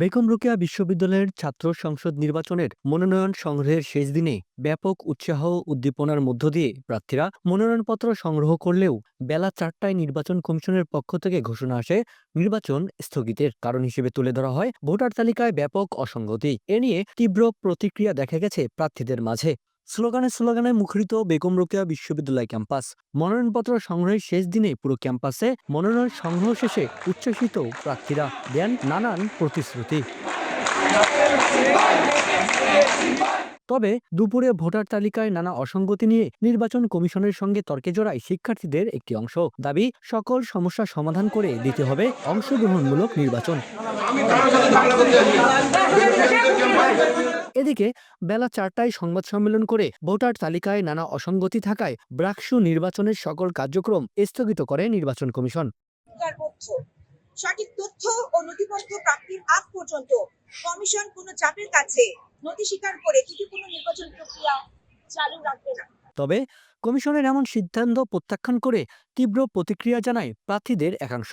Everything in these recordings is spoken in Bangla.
বেগম রোকেয়া বিশ্ববিদ্যালয়ের ছাত্র সংসদ নির্বাচনের মনোনয়ন সংগ্রহের শেষ দিনে ব্যাপক উৎসাহ উদ্দীপনার মধ্য দিয়ে প্রার্থীরা মনোনয়নপত্র সংগ্রহ করলেও বেলা চারটায় নির্বাচন কমিশনের পক্ষ থেকে ঘোষণা আসে, নির্বাচন স্থগিতের কারণ হিসেবে তুলে ধরা হয়। ভোটার তালিকায় ব্যাপক অসঙ্গতি। এ নিয়ে তীব্র প্রতিক্রিয়া দেখা গেছে প্রার্থীদের মাঝে। স্লোগানে স্লোগানে মুখরিত বেগম রোকেয়া বিশ্ববিদ্যালয় ক্যাম্পাস। মনোনয়নপত্র সংগ্রহের শেষ দিনে পুরো ক্যাম্পাসে মনোনয়ন সংগ্রহ শেষে উচ্ছ্বসিত প্রার্থীরা দেন নানান প্রতিশ্রুতি। তবে দুপুরে ভোটার তালিকায় নানা অসঙ্গতি নিয়ে নির্বাচন কমিশনের সঙ্গে তর্কে জড়ায় শিক্ষার্থীদের একটি অংশ। দাবি, সকল সমস্যা সমাধান করে দিতে হবে অংশগ্রহণমূলক নির্বাচন। এদিকে বেলা চারটায় সংবাদ সম্মেলন করে ভোটার তালিকায় নানা অসঙ্গতি থাকায় ব্রাকসু নির্বাচনের সকল কার্যক্রম স্থগিত করে নির্বাচন কমিশন। সঠিক তথ্য ও নথিপত্র প্রাপ্তির আগ পর্যন্ত কমিশন কোনো চাপের কাছে নথি স্বীকার করে ত্রুটিপূর্ণ নির্বাচন প্রক্রিয়া চালু রাখবে না। তবে কমিশনের এমন সিদ্ধান্ত প্রত্যাখ্যান করে তীব্র প্রতিক্রিয়া জানায় প্রার্থীদের একাংশ।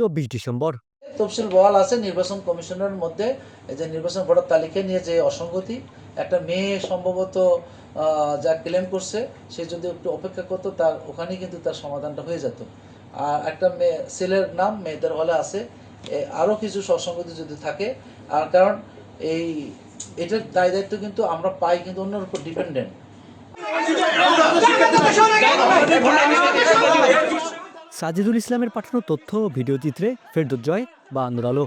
চব্বিশ ডিসেম্বর। তফসিল বহাল আছে নির্বাচন কমিশনের মধ্যে এই যে নির্বাচন ভোটার তালিকা নিয়ে যে অসঙ্গতি একটা মেয়ে সম্ভবত যা ক্লেম করছে সে যদি একটু অপেক্ষা করতো তার ওখানেই কিন্তু তার সমাধানটা হয়ে যেত। আর একটা মেয়ে ছেলের নাম মেয়েদের হলে আছে এ, আরও কিছু অসঙ্গতি যদি থাকে আর কারণ এই এটার দায় দায়িত্ব কিন্তু আমরা পাই কিন্তু অন্যের উপর ডিপেন্ডেন্ট সাজিদুল ইসলামের পাঠানো তথ্য ভিডিও চিত্রে ফেরদুজ্জয় বা আন্দোলন আলো